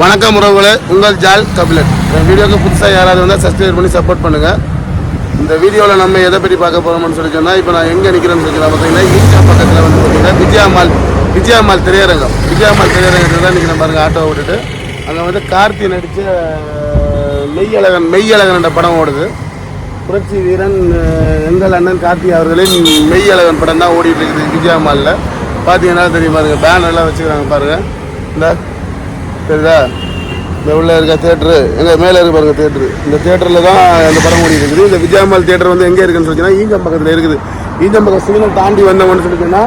வணக்கம் உறவுகளே உங்கள் ஜால் கபிலட் இந்த வீடியோக்கு புதுசாக யாராவது வந்தால் சப்ஸ்கிரைப் பண்ணி சப்போர்ட் பண்ணுங்கள் இந்த வீடியோவில் நம்ம எதை பற்றி பார்க்க போகிறோம்னு சொல்லி சொன்னால் இப்போ நான் எங்கே நிற்கிறேன்னு சொல்லி பார்த்தீங்கன்னா ஈச்சா பக்கத்தில் வந்து பார்த்தீங்கன்னா விஜயா மால் விஜயா மால் திரையரங்கம். விஜயா மால் திரையரங்கத்தில் தான் நிற்கிறேன் பாருங்கள் ஆட்டோவை விட்டுட்டு அங்கே வந்து கார்த்தி நடித்த மெய்யழகன் மெய்யழகன் என்ற படம் ஓடுது. புரட்சி வீரன் எங்கள் அண்ணன் கார்த்தி அவர்களின் மெய்யழகன் படம் தான் ஓடிட்டு இருக்குது விஜயா மாலில் பார்த்தீங்கன்னா தெரியும் பாருங்கள் பேனர்லாம் வச்சுக்கிறாங்க பாருங்கள் இந்த தெரியுதா? இந்த உள்ளே இருக்க தேட்ரு எங்கள் மேலே இருக்க பாருங்க தேட்ரு இந்த தேட்டரில் தான் அந்த படம் ஓடி இருக்குது. இந்த விஜயாமால் தேட்டர் வந்து எங்கே இருக்குன்னு சொல்லிச்சுன்னா ஈஞ்சம் பக்கத்தில் இருக்குது. ஈஞ்சம் பக்கம் சிக்னல் தாண்டி வந்தவொன்னு சொல்லிச்சுன்னா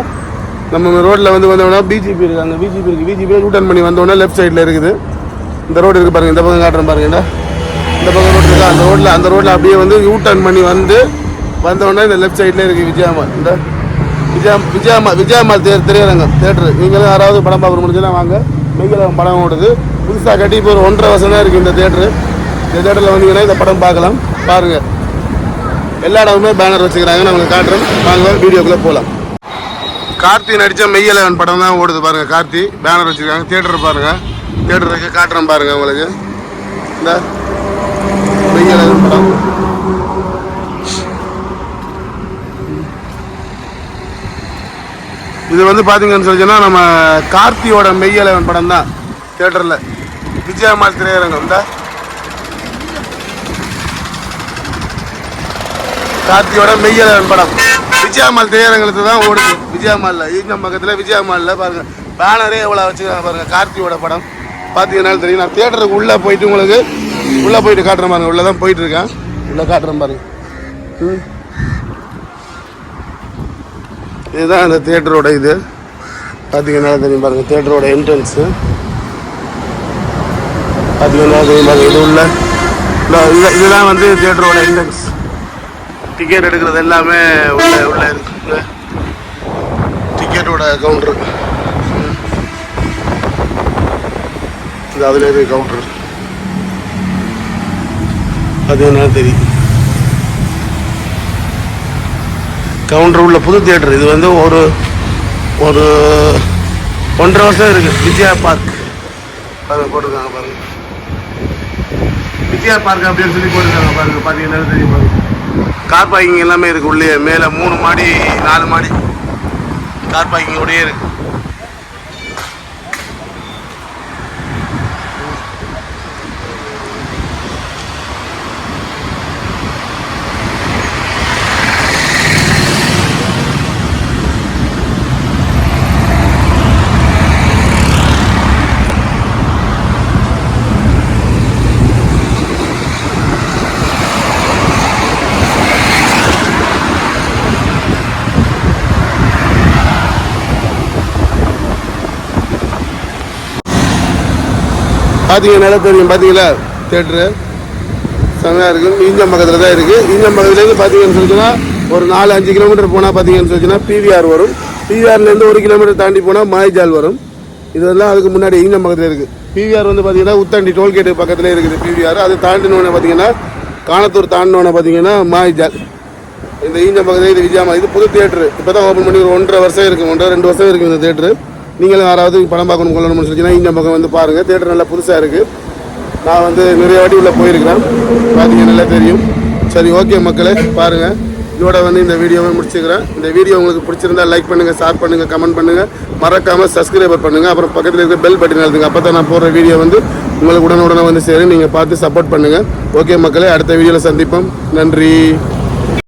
நம்ம ரோட்டில் வந்து வந்தோம்னா பிஜிபி இருக்குது அந்த பிஜிபி இருக்குது பிஜிபி ரூட்டன் பண்ணி வந்தோடனே லெஃப்ட் சைடில் இருக்குது. இந்த ரோடு இருக்கு பாருங்கள் இந்த பக்கம் காட்டுறேன் பாருங்க. இந்த பக்கம் ரோடு இருக்கா? அந்த ரோட்டில் அந்த ரோட்டில் அப்படியே வந்து யூ டர்ன் பண்ணி வந்து வந்தோடனே இந்த லெஃப்ட் சைடில் இருக்குது விஜயாமால் இந்த விஜயா விஜயாமா விஜயாமால் தே திரையரங்கம் தேட்டரு நீங்களும் யாராவது படம் பார்க்க முடிஞ்சுன்னா வாங்க. மெய்யலம் படம் ஓடுது. புதுசாக கட்டி இப்போ ஒரு ஒன்றரை வருஷம் தான் இருக்குது இந்த தேட்டரு இந்த தேட்டரில் வந்தீங்கன்னா இந்த படம் பார்க்கலாம். பாருங்கள் எல்லா இடமுமே பேனர் வச்சுக்கிறாங்க. நான் உங்களுக்கு காட்டுறேன். வாங்க வீடியோக்குள்ளே போகலாம் கார்த்தி நடித்த மெய்யலவன் படம் தான் ஓடுது பாருங்கள் கார்த்தி பேனர் வச்சுருக்காங்க. தேட்டர் பாருங்கள் தேட்டருக்கு காட்டுறோம் காட்டுறேன் பாருங்க உங்களுக்கு. இந்த மெய்யலவன் படம். இது வந்து பார்த்தீங்கன்னு சொல்லிச்சுன்னா நம்ம கார்த்தியோட மெய்யலவன் படம் தான் தேட்டரில் விஜயமால் திரையரங்கம் இந்த. கார்த்தியோட மெய்யலவன் படம். விஜயமால் திரையரங்கத்தை தான் ஓடுது. விஜயமாலில் ஈஞ்சம் பக்கத்தில் விஜயமாலில் பாருங்கள் பேனரே எவ்வளோ வச்சுருக்காங்க பாருங்கள் கார்த்தியோட படம். பார்த்தீங்கன்னா தெரியும். நான் தேட்டருக்கு உள்ளே போயிட்டு உங்களுக்கு உள்ளே போயிட்டு காட்டுறேன் பாருங்கள் உள்ளே தான் போயிட்டுருக்கேன் உள்ளே காட்டுறேன் பாருங்கள் ம். இதுதான் அந்த தேட்டரோட இது. பார்த்தீங்கன்னா தெரியும் பாருங்கள் தேட்டரோட என்ட்ரன்ஸு பார்த்தீங்கன்னா தெரியும் பாருங்கள் இது உள்ள. இந்த இது- இதுதான் வந்து தேட்டரோட என்ட்ரன்ஸ் டிக்கெட் எடுக்கிறது எல்லாமே உள்ள உள்ள இருக்குங்க டிக்கெட்டோட கவுண்டரு இது அதில் இருக்கு கவுண்டர் அது என்ன தெரியும். கவுண்டர் உள்ள புது தியேட்டர் இது வந்து ஒரு ஒரு ஒன்றரை வருஷம் இருக்கு. விஜயா பார்க். பாருங்கள் போட்டிருக்காங்க பாருங்க. விஜயா பார்க் அப்படின்னு சொல்லி போட்டிருக்காங்க பாருங்க. பார்த்தீங்கன்னா தெரியும்? பாருங்க கார் பார்க்கிங் எல்லாமே இருக்குது உள்ளே மேலே மூணு மாடி நாலு மாடி. கார் பார்க்கிங் உடைய இருக்குது பார்த்தீங்கன்னா தெரியும். பார்த்தீங்களா தேட்டரு செம்மையாக இருக்குது ஈஞ்சம் பக்கத்தில் தான் இருக்குது ஈஞ்சம் பக்கத்துலேருந்து பார்த்தீங்கன்னு சொல்லிச்சுன்னா ஒரு நாலு அஞ்சு கிலோமீட்டர் போனால் பார்த்தீங்கன்னு சொல்லிச்சுன்னா பிவிஆர் வரும். பிவிஆர்லேருந்து ஒரு கிலோமீட்டர் தாண்டி போனால் மாய்ஜால் வரும். இதெல்லாம் அதுக்கு முன்னாடி ஈஞ்சம் பக்கத்தில் இருக்குது பிவிஆர் வந்து பார்த்தீங்கன்னா உத்தண்டி டோல்கேட்டு பக்கத்தில் இருக்குது பிவிஆர் அது தாண்டினோடனே பார்த்தீங்கன்னா காணத்தூர் தாண்டினோடனே பார்த்தீங்கன்னா மாய்ஜால் இந்த ஈஞ்சம் பக்கத்தில் இது விஜயாமா இது புது தேட்டரு இப்போ தான் ஓப்பன் பண்ணி ஒரு ஒன்றரை வருஷம் இருக்குது ஒன்றரை ரெண்டு வருஷம் இருக்குது இந்த தேட்டரு நீங்களும் யாராவது படம் பார்க்கணும் கொள்ளணும்னு சொல்லிச்சுன்னா இந்த பக்கம் வந்து பாருங்கள் தேட்டர் நல்லா புதுசாக இருக்குது நான் வந்து நிறைய வாட்டி உள்ளே போயிருக்கிறேன். பார்த்தீங்க நல்லா தெரியும். சரி ஓகே மக்களே பாருங்கள் இதோட வந்து இந்த வீடியோவை முடிச்சுக்கிறேன். இந்த வீடியோ உங்களுக்கு பிடிச்சிருந்தா லைக் பண்ணுங்கள் ஷேர் பண்ணுங்கள் கமெண்ட் பண்ணுங்கள் மறக்காமல் சப்ஸ்கிரைபர் பண்ணுங்கள் அப்புறம் பக்கத்தில் இருக்க பெல் பட்டன் எழுதுங்க அப்போ தான் நான் போடுற வீடியோ வந்து உங்களுக்கு உடனுடனே வந்து சேரும். நீங்கள் பார்த்து சப்போர்ட் பண்ணுங்கள் ஓகே மக்களே அடுத்த வீடியோவில் சந்திப்போம். நன்றி.